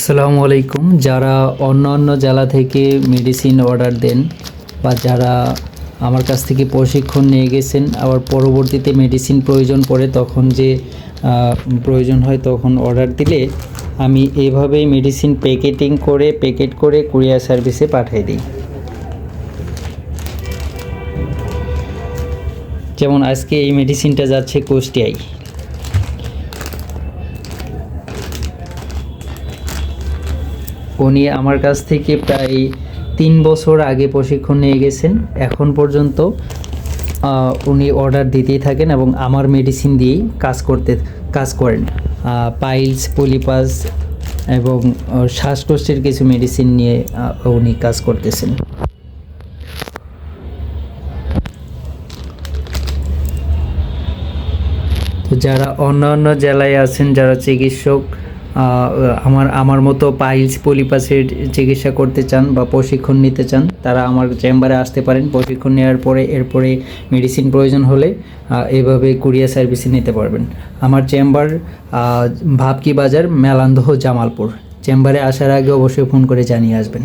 আসসালামু আলাইকুম। যারা অন্য অন্য জেলা থেকে মেডিসিন অর্ডার দেন বা যারা আমার কাছ থেকে প্রশিক্ষণ নিয়ে গেছেন, আবার পরবর্তীতে মেডিসিন প্রয়োজন পড়ে তখন যে প্রয়োজন হয় তখন অর্ডার দিলে আমি এইভাবেই মেডিসিন প্যাকেটিং করে প্যাকেট করে কুরিয়ার সার্ভিসে পাঠিয়ে দিই। যেমন আজকে এই মেডিসিনটা যাচ্ছে কুষ্টিয়ায়। উনি আমার কাছ থেকে প্রায় তিন বছর আগে প্রশিক্ষণ নিয়ে গেছেন। এখন পর্যন্ত উনি অর্ডার দিতেই থাকেন এবং আমার মেডিসিন দিয়েই কাজ করতে, কাজ করেন। পাইলস, পলিপাস এবং শ্বাসকষ্টের কিছু মেডিসিন নিয়ে উনি কাজ করতেছেন। তো যারা অন্য অন্য জেলায় আছেন, যারা চিকিৎসক আমার আমার মতো পাইলস পলিপাসের চিকিৎসা করতে চান বা প্রশিক্ষণ নিতে চান, তারা আমার চেম্বারে আসতে পারেন। প্রশিক্ষণ নেওয়ার পরে, এরপরে মেডিসিন প্রয়োজন হলে এভাবে কুরিয়ার সার্ভিসে নিতে পারবেন। আমার চেম্বার ভাবকি বাজার, মেলান্দহ, জামালপুর। চেম্বারে আসার আগে অবশ্যই ফোন করে জানিয়ে আসবেন।